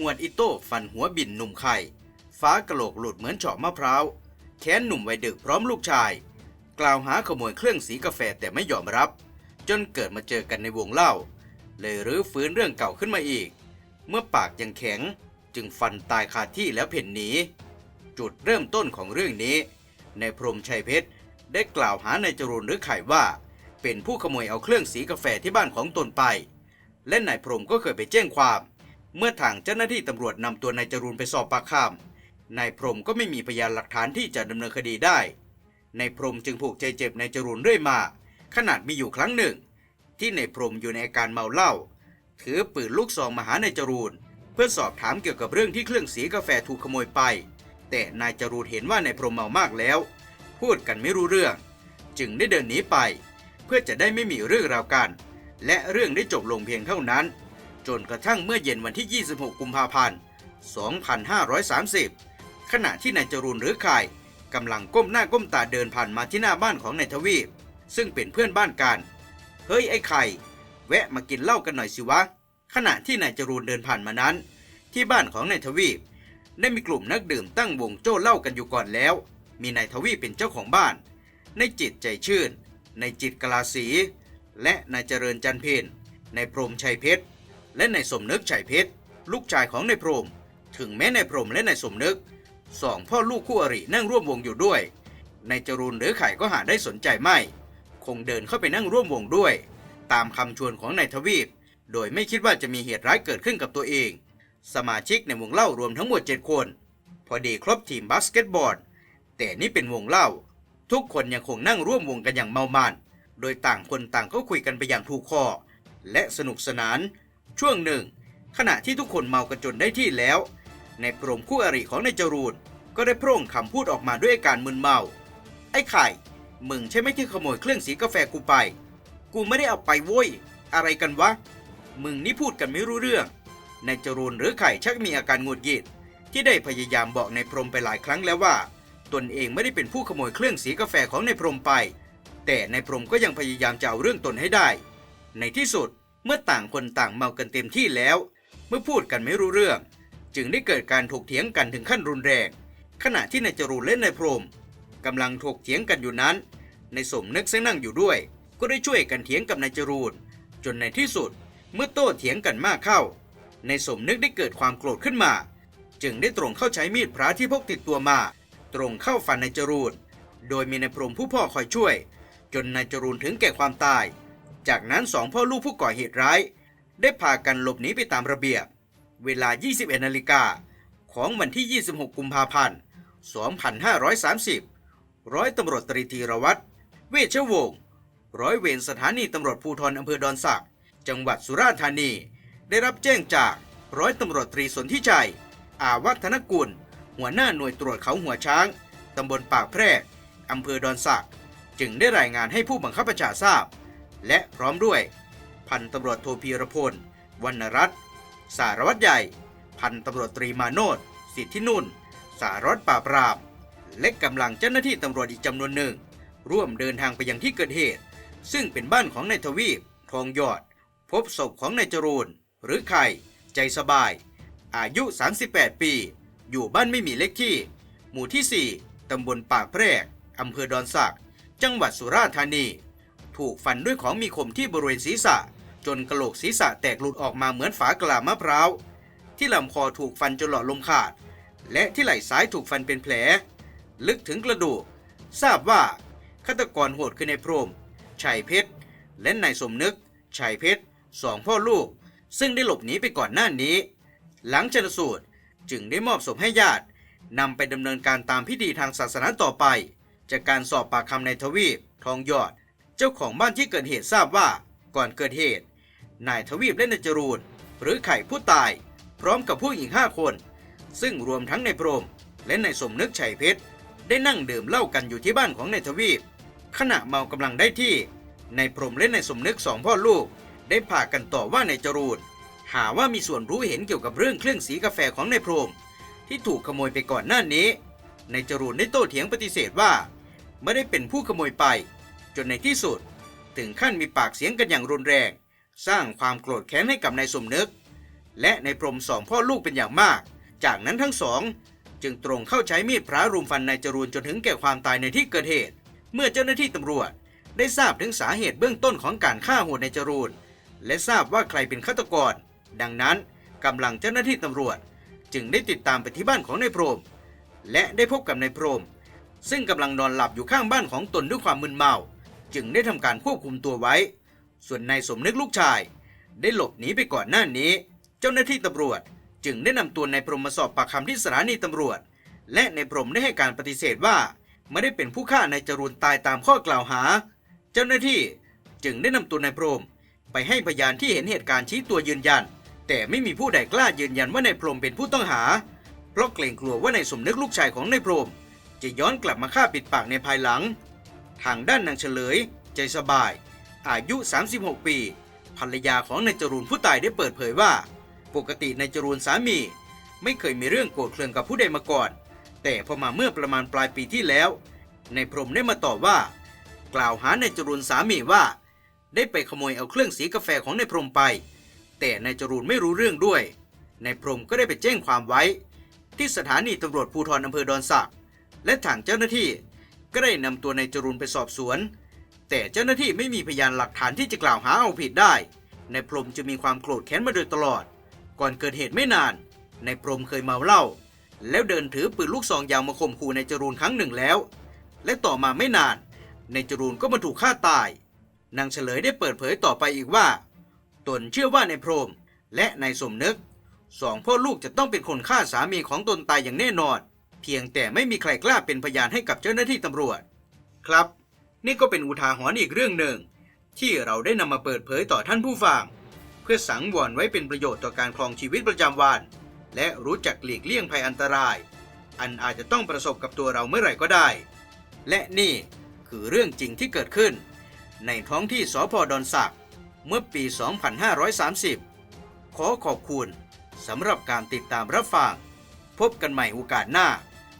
หวดอิโต้ฟันหัวบินหนุ่มไข่ ฟ้ากระโหลกหลุดเหมือนเฉาะมะพร้าว แค้นหนุ่มวัยดึกพร้อมลูกชาย กล่าวหาขโมยเครื่องสีกาแฟแต่ไม่ยอมรับ จนเกิดมาเจอกันในวงเล่า เลยรื้อฟื้นเรื่องเก่าขึ้นมาอีก เมื่อปากยังแข็งจึงฟันตายคาที่แล้วเพ่นหนี จุดเริ่มต้นของเรื่องนี้ ในพรมชัยเพชรได้กล่าวหานายจรูนหรือไข่ว่า เป็นผู้ขโมยเอาเครื่องสีกาแฟที่บ้านของตนไป และนายพรมก็เคยไปแจ้งความ เมื่อทางเจ้าหน้าที่ตำรวจนำตัวนายจรูนไปสอบปากคำนายพรมก็ไม่มีพยานหลักฐานที่จะดำเนินคดีได้นายพรมจึงผูกใจเจ็บนายจรูนเรื่อยมา ขนาดมีอยู่ครั้งหนึ่ง ที่นายพรมอยู่ในอาการเมาเหล้าถือปืนลูกซองมาหานายจรูนเพื่อสอบถามเกี่ยวกับเรื่องที่เครื่องสีกาแฟถูกขโมยไป แต่นายจรูนเห็นว่านายพรมเมามากแล้ว พูดกันไม่รู้เรื่อง จึงได้เดินหนีไป เพื่อจะได้ไม่มีเรื่องราวกัน และเรื่องได้จบลงเพียงเท่านั้น จนกระทั่งเมื่อเย็นวันที่ 26 กุมภาพันธ์ 2530 ขณะที่นายจรูนหรือไข่กำลังก้มหน้าก้มตาเดินผ่านมาที่หน้าบ้านของนายทวีป ซึ่งเป็นเพื่อนบ้านกัน เฮ้ยไอ้ไข่ แวะมากินเหล้ากันหน่อยสิวะ ขณะที่นายจรูนเดินผ่านมานั้น ที่บ้านของนายทวีป ได้มีกลุ่มนักดื่มตั้งวงโจ้เหล้ากันอยู่ก่อนแล้ว มีนายทวีปเป็นเจ้าของบ้าน ในจิตใจชื่น ในจิตกลาสี และนายเจริญจันเพนนายพรหมชัยเพชร และนายสมนึกชัยเพชรลูกชายของนายพรม ถึงแม้นายพรมและนายสมนึกสองพ่อลูกคู่อรินั่งร่วมวงอยู่ด้วยนายจรูนหรือไข่ก็หาได้สนใจไม่ คงเดินเข้าไปนั่งร่วมวงด้วย ตามคำชวนของนายทวีป โดยไม่คิดว่าจะมีเหตุร้ายเกิดขึ้นกับตัวเอง สมาชิกในวงเล่ารวมทั้งหมด7คน พอดีครบทีมบาสเกตบอลแต่นี่เป็นวงเล่า ทุกคนยังคงนั่งร่วมวงกันอย่างเมามัน โดยต่างคนต่างก็คุยกันไปอย่างถูกคอและสนุกสนาน ช่วงหนึ่ง ขณะที่ทุกคนเมากันจนได้ที่แล้ว ในพรหมคู่อริของนายจรูนก็ได้โพร่งคำพูดออกมาด้วยอาการมึนเมา ไอ้ไข่ มึงใช่ไหมที่ขโมยเครื่องสีกาแฟกูไป กูไม่ได้เอาไปโว้ย อะไรกันวะ มึงนี่พูดกันไม่รู้เรื่อง นายจรูนหรือไข่ชักมีอาการหงุดหงิด ที่ได้พยายามบอกนายพรหมไปหลายครั้งแล้วว่า ตนเองไม่ได้เป็นผู้ขโมยเครื่องสีกาแฟของนายพรหมไป แต่นายพรหมก็ยังพยายามจะเอาเรื่องตนให้ได้ ในที่สุด เมื่อต่างคนต่างเมากันเต็มที่แล้ว เมื่อพูดกันไม่รู้เรื่อง จึงได้เกิดการถกเถียงกันถึงขั้นรุนแรง ขณะที่นายจรูนและนายพรมกำลังถกเถียงกันอยู่นั้นนายสมนึกซึ่งนั่งอยู่ด้วย ก็ได้ช่วยกันเถียงกับนายจรูนจนในที่สุดเมื่อโต้เถียงกันมากเข้าในายสมนึกได้เกิดความโกรธขึ้นมา จึงได้ตรงเข้าใช้มีดพระที่พกติดตัวมา ตรงเข้าฟันนายจรูนโดยมีนายพรมผู้พ่อคอยช่วย จนนายจรูนถึงแก่ความตาย จากนั้นสองพ่อลูกผู้ก่อเหตุร้าย ได้พากันหลบหนีไปตามระเบียบ เวลา 21นาฬิกาของวันที่ 26 กุมภาพันธ์ 2530 ร้อยตำรวจตรีธีรวัตร เวชวงศ์ร้อยเวรสถานีตำรวจภูธรอำเภอดอนสัก จังหวัดสุราษฎร์ธานี ได้รับแจ้งจากร้อยตำรวจตรีสนธิชัย อาวัฒนกุล หัวหน้าหน่วยตรวจเขาหัวช้าง ตำบลปากแพรกอำเภอดอนสัก จึงได้รายงานให้ผู้บังคับบัญชาทราบ และพร้อมด้วย พันตำรวจโทพีรพลวรรณรัตน์สารวัตรใหญ่ พันตำรวจตรีมาโนดสิทธินุ่น สารวัตรปราบปราม และกำลังเจ้าหน้าที่ตำรวจอีกจำนวนหนึ่ง ร่วมเดินทางไปยังที่เกิดเหตุ ซึ่งเป็นบ้านของนายทวีปทองยอด พบศพของนายจรูนหรือไข่ใจสบาย อายุ 38 ปี อยู่บ้านไม่มีเลขที่ หมู่ที่ 4 ตำบลปากแพรกอำเภอดอนสัก จังหวัดสุราษฎร์ธานี ถูกฟันด้วยของมีคมที่บริเวณศีรษะ จนกระโหลกศีรษะแตกหลุดออกมาเหมือนฝากะลามะพร้าว ที่ลำคอถูกฟันจนหลอดลมขาด และที่ไหล่ซ้ายถูกฟันเป็นแผล ลึกถึงกระดูก ทราบว่าฆาตกรโหดคือนายพรมชัยเพชร และนายสมนึกชัยเพชรสองพ่อลูก ซึ่งได้หลบหนีไปก่อนหน้านี้ หลังชนสูตรจึงได้มอบศพให้ญาตินำไปดำเนินการตามพิธีทางศาสนาต่อไป จากการสอบปากคำนายทวีป ทองยอด เจ้าของบ้านที่เกิดเหตุทราบว่าก่อนเกิดเหตุ นายทวีปและนายจรูนหรือไข่ผู้ตาย พร้อมกับผู้หญิงห้าคน ซึ่งรวมทั้งนายพรหมและนายสมนึกชัยเพชรได้นั่งดื่มเหล้ากันอยู่ที่บ้านของนายทวีป ขณะเมากำลังได้ที่นายพรหมและนายสมนึกสองพ่อลูก ได้พากันต่อว่านายจรูนหาว่ามีส่วนรู้เห็นเกี่ยวกับเรื่องเครื่องสีกาแฟของนายพรหมที่ถูกขโมยไปก่อนหน้านี้นายจรูนได้โต้เถียงปฏิเสธว่า ไม่ได้เป็นผู้ขโมยไป จนในที่สุด ถึงขั้นมีปากเสียงกันอย่างรุนแรง สร้างความโกรธแค้นให้กับนายสมนึก และในพรมสองพ่อลูกเป็นอย่างมาก จากนั้นทั้งสอง จึงตรงเข้าใช้มีดพระรุมฟันนายจรูนจนถึงแก่ความตายในที่เกิดเหตุ เมื่อเจ้าหน้าที่ตำรวจได้ทราบถึงสาเหตุเบื้องต้นของการฆ่าโหดนายจรูนและทราบว่าใครเป็นฆาตกร ดังนั้นกำลังเจ้าหน้าที่ตำรวจ จึงได้ติดตามไปที่บ้านของนายพรม และได้พบกับนายพรม ซึ่งกำลังนอนหลับอยู่ข้างบ้านของตนด้วยความมึนเมา จึงได้ทำการควบคุมตัวไว้ ส่วนนายสมนึกลูกชาย ได้หลบหนีไปก่อนหน้านี้ เจ้าหน้าที่ตำรวจ จึงได้นำตัวนายพรมมาสอบปากคำที่สถานีตำรวจ และนายพรมได้ให้การปฏิเสธว่าไม่ได้เป็นผู้ฆ่านายจรูนตายตามข้อกล่าวหา เจ้าหน้าที่จึงได้นำตัวนายพรม ไปให้พยานที่เห็นเหตุการณ์ชี้ตัวยืนยัน แต่ไม่มีผู้ใดกล้ายืนยันว่านายพรมเป็นผู้ต้องหา เพราะเกรงกลัวว่านายสมนึกลูกชายของนายพรม จะย้อนกลับมาฆ่าปิดปากในภายหลัง ทางด้านนางเฉลย ใจสบาย อายุ 36 ปี ภรรยาของนายจรูนผู้ตายได้เปิดเผยว่า ปกตินายจรูนสามี ไม่เคยมีเรื่องโกรธเคืองกับผู้ใดมาก่อน แต่พอมาเมื่อประมาณปลายปีที่แล้วนายพรมได้มาตอบว่า กล่าวหานายจรูนสามีว่า ได้ไปขโมยเอาเครื่องสีกาแฟของนายพรมไป แต่นายจรูนไม่รู้เรื่องด้วยนายพรมก็ได้ไปแจ้งความไว้ ที่สถานีตำรวจภูธรอำเภอดอนสักและทางเจ้าหน้าที่ ก็ได้นำตัวนายจรูนไปสอบสวน แต่เจ้าหน้าที่ไม่มีพยานหลักฐานที่จะกล่าวหาเอาผิดได้นายพรหมจะมีความโกรธแค้นมาโดยตลอด ก่อนเกิดเหตุไม่นานนายพรหมเคยเมาเหล้าแล้วเดินถือปืนลูกซองยาวมาข่มขู่นายจรูนครั้งหนึ่งแล้ว และต่อมาไม่นานนายจรูนก็มาถูกฆ่าตาย นางเฉลยได้เปิดเผยต่อไปอีกว่า ตนเชื่อว่านายพรหมและนายสมนึกสองพ่อลูกจะต้องเป็นคนฆ่าสามีของตนตายอย่างแน่นอน เพียงแต่ไม่มีใครกล้าเป็นพยานให้กับเจ้าหน้าที่ตำรวจ ครับ นี่ก็เป็นอุทาหรณ์อีกเรื่องหนึ่ง ที่เราได้นำมาเปิดเผยต่อท่านผู้ฟัง เพื่อสังวรไว้เป็นประโยชน์ต่อการครองชีวิตประจำวัน และรู้จักหลีกเลี่ยงภัยอันตราย อันอาจจะต้องประสบกับตัวเราเมื่อไหร่ก็ได้ และนี่คือเรื่องจริงที่เกิดขึ้น ในท้องที่สพดอนสักเมื่อปี 2530 ขอขอบคุณสำหรับการติดตามรับฟัง พบกันใหม่โอกาสหน้า